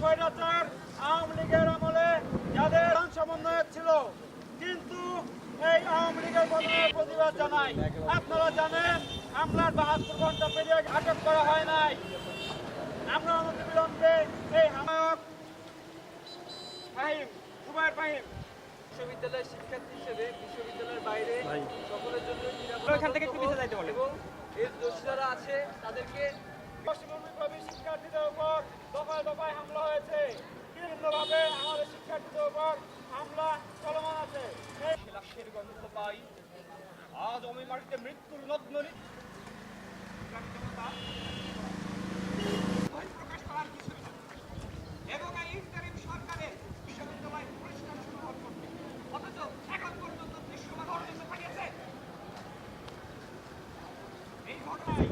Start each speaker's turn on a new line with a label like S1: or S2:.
S1: স্বৈরাচার আওয়ামী লীগের আমলে যাদের সমন্বয়ক ছিল। কিন্তু এই আওয়ামী লীগের পতনের প্রতিবাদ জানাই আপনারা জানেন হামলার বাহাত্তর ঘণ্টা পেরিয়ে আটক করা হয় নাই। আমরা অনতি বিলম্বে এই হামায়ক ফাহিম সুবাইর ফাহিম।
S2: বিশ্ববিদ্যালয়ের শিক্ষার্থী হিসেবে বিশ্ববিদ্যালয়ের বাইরে সকলের জন্য ওইখান থেকে একটু যাইতে বলেন। এবং এর দোষী যারা আছে তাদেরকে
S1: পশ্চিমবঙ্গের কবি শিক্ষার্থীদের উপর দফায় দফায় হামলা হয়েছে। বিভিন্নভাবে আমাদের শিক্ষার্থীদের উপর হামলা চলমান আছে। লাশের গন্ধ পাই। আজ অমির মাটিতে মৃত্যুর নগ্ন প্রকাশ করার কিছু এবং এই ইন্টারিম সরকারের বিশ্ববিদ্যালয় পরিষ্কার শুরু করবে অথচ এখন পর্যন্ত দৃশ্যমান অর্জন পাঠিয়েছে এই ঘটনায়